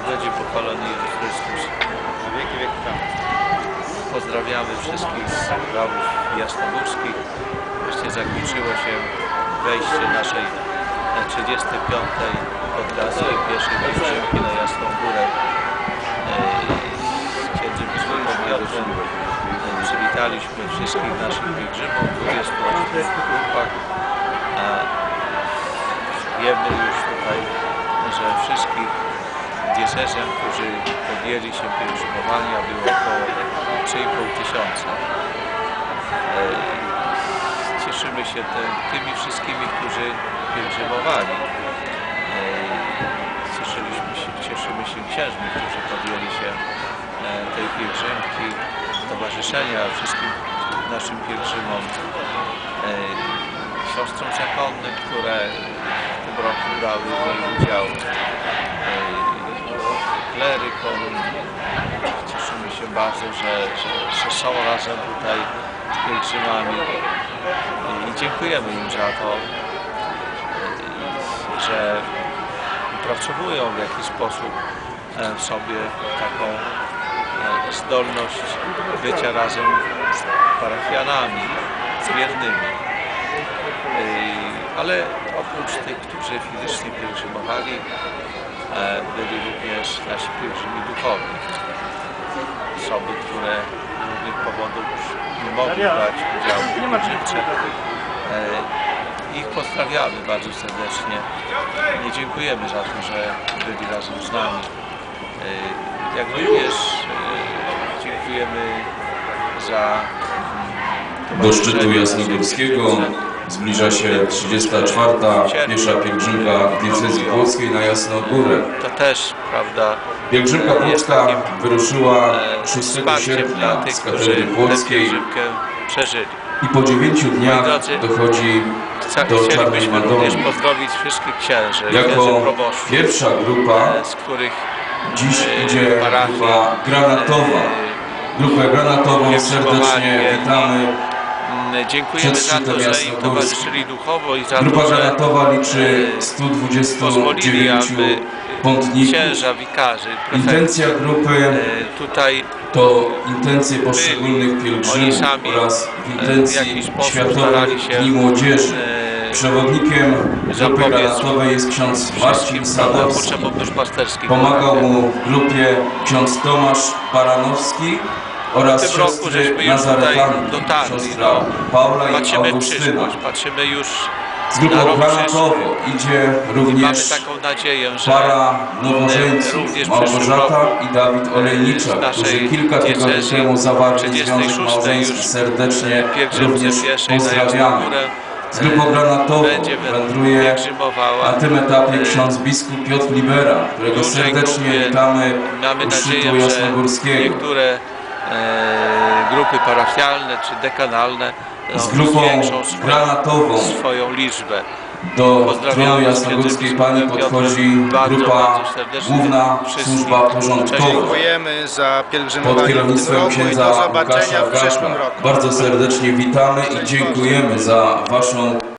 będzie pochwalony Jezus Chrystus. Na wieki wieków tam. Pozdrawiamy wszystkich z brawów jasnogórskich. Wreszcie zakończyło się wejście naszej e, 35. podlasowej pierwszej pielgrzymki na Jasną Górę. E, Z księdzem biskupem e, przywitaliśmy wszystkich naszych pielgrzymów w 28 grupach. E, Wiemy już tutaj, że wszystkich diecezjan, którzy podjęli się pielgrzymowania było około 3,5 tysiąca. E, Cieszymy się tymi wszystkimi, którzy pielgrzymowali. E, się, cieszymy się księżmi, którzy podjęli się e, tej pielgrzymki, towarzyszenia wszystkim naszym pielgrzymom, siostrom zakonnym, które w tym roku brały w udział, klerykom. Cieszymy się bardzo, że, że, że są razem tutaj z pielgrzymami i dziękujemy im za to, że pracowują w jakiś sposób e, w sobie taką e, zdolność bycia razem z parafianami, z wiernymi. Ale oprócz tych, którzy fizycznie pielgrzymowali, e, byli również nasi pielgrzymi duchowi. Osoby, które z różnych powodów nie mogły brać udziału w pielgrzymce. Ich pozdrawiamy bardzo serdecznie i dziękujemy za to, że byli razem z nami. E, Jak również e, dziękujemy za Do szczytu Jasnogórskiego zbliża się 34. piesza pielgrzymka diecezji włoskiej na Jasną Górę. To też, prawda, Pielgrzymka włoska takim, wyruszyła e, 6 wsparciem dla sierpnia tych, z katedry pielgrzymkę przeżyli. i po 9 dniach dochodzi do Czarnej Madony. pozdrowić wszystkich księży, Jako pierwsza grupa e, z których dziś e, idzie grupa granatowa. Grupę granatową serdecznie witamy. Dziękujemy za to, że im towarzyszyli duchowo i za Grupa granatowa liczy e, pozwolili, 129 aby pątników. księża, wikarzy, Intencja grupy e, tutaj to intencje poszczególnych pielgrzymów oraz w intencji Światowych Dni Młodzieży. e, Przewodnikiem grupy granatowej jest ksiądz Marcin Sadowski. Pomagał mu w grupie ksiądz Tomasz Baranowski oraz W tym roku siostry żeśmy już tutaj dotarli, siostra no. Paula i Patrzymy w Augustyna. przyszłość, patrzymy już Z grupą granatową idzie również taką nadzieję, że para e, nowożeńców Małgorzata i Dawid w naszej którzy kilka tygodni temu zawarli 36 związek małżeński. Serdecznie również pozdrawiamy. Z grupą e, granatową będzie wędruje na tym etapie E, ksiądz biskup Piotr Libera, którego serdecznie witamy u szczytu jasnogórskiego. E, grupy parafialne czy dekanalne no, Z grupą zwiększą swoją, granatową swoją liczbę. Do tronu jasnogórskiej pani podchodzi grupa główna służba porządkowa. Dziękujemy za pielgrzymowanie Pod kierownictwem księdza Łukasza w przyszłym Gaka. roku. Bardzo serdecznie witamy i dziękujemy za Waszą